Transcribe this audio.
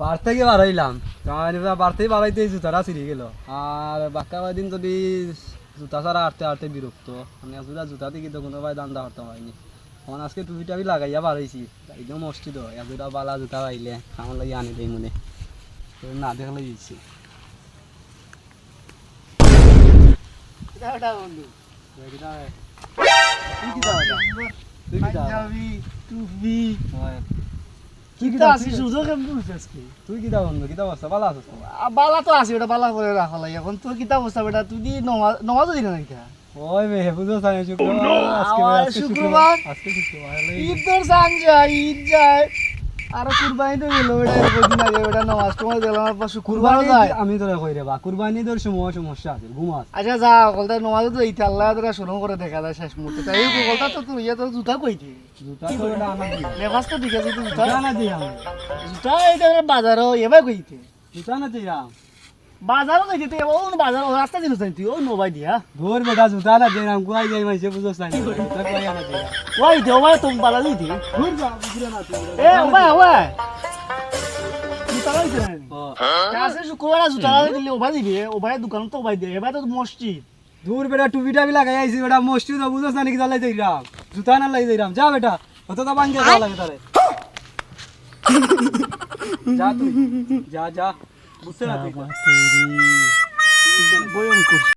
পার থেকে বাড়াইলাম? পার থেকে বাড়াইতে জুতাটা ছিঁড়ে গেল। আর বাক্কা দিন যদি জুতা ছাড়া আটতে আটতে বিরক্ত মানে জুতা জুতা থেকে তো কোনো ভাই দান্দা করতে হয়নি। এখন আজকে টুপি টাপি লাগাইয়া বাড়াইছি। একদম মস্তি তো এতটা বালা জুতা পাইলে আমার লাগে আনি দেই মনে। না দেখলে দিচ্ছি। তুই কি তুই কিতা বন্ধু কিতা অবস্থা? বালা আছিস তো? বালা তো আছে ওটা বালা করে রাখা লাগে। এখন তোর কিতা অবস্থা বেটা? তুই দি নমাজও দিন নাকি? ওই বে বুঝো সানি শুক্রবার। আজকে শুক্রবার? আজকে শুক্রবার। ঈদ তোর সান যায় ঈদ যায়। আর কুরবানি তো গেল ওটা নমাজ গেলাম আর কুরবানি যায়। আমি তোরা কই রে বা কুরবানি তোর সময় সমস্যা আছে ঘুমাস আচ্ছা যা কলতা নমাজ তো এইটা আল্লাহ তোরা শুরু করে দেখা যায় শেষ মুহূর্তে। তাই কলতা তো তুই ইয়া তোর জুতা কইতি জুতা তো এটা দি লেবাস তো ঠিক জুতা। জুতা না দি আমি। জুতা এটা বাজারও এবার কইতে জুতা না দি আম। বাজারও কইতে তুই ও বাজার রাস্তা দিন তুই ও নবাই দিয়া দূর বেটা জুতা না দি আম গুয়াই যাই মাইছে বুঝছ না ওই দে ওই তুমি বালা দিতি দূর যা বুঝলে না তুই এ ওই ওই। জুতা লইতে না ও কাছে শুক্রবার জুতা দিলে ওবাই দিবি ওবাই দোকান তো ওবাই দিয়ে এবার তো মসজিদ। দূর বেটা টুপি টাপি লাগাই আইছি বেটা মস্তি তো বুঝছ না কি লাই যাই রাম জুতা না লাই যাই রাম যা বেটা অত তো বাঙ্গে লাগে তারে যা তুই যা যা। বুঝছ না ভয়ঙ্কর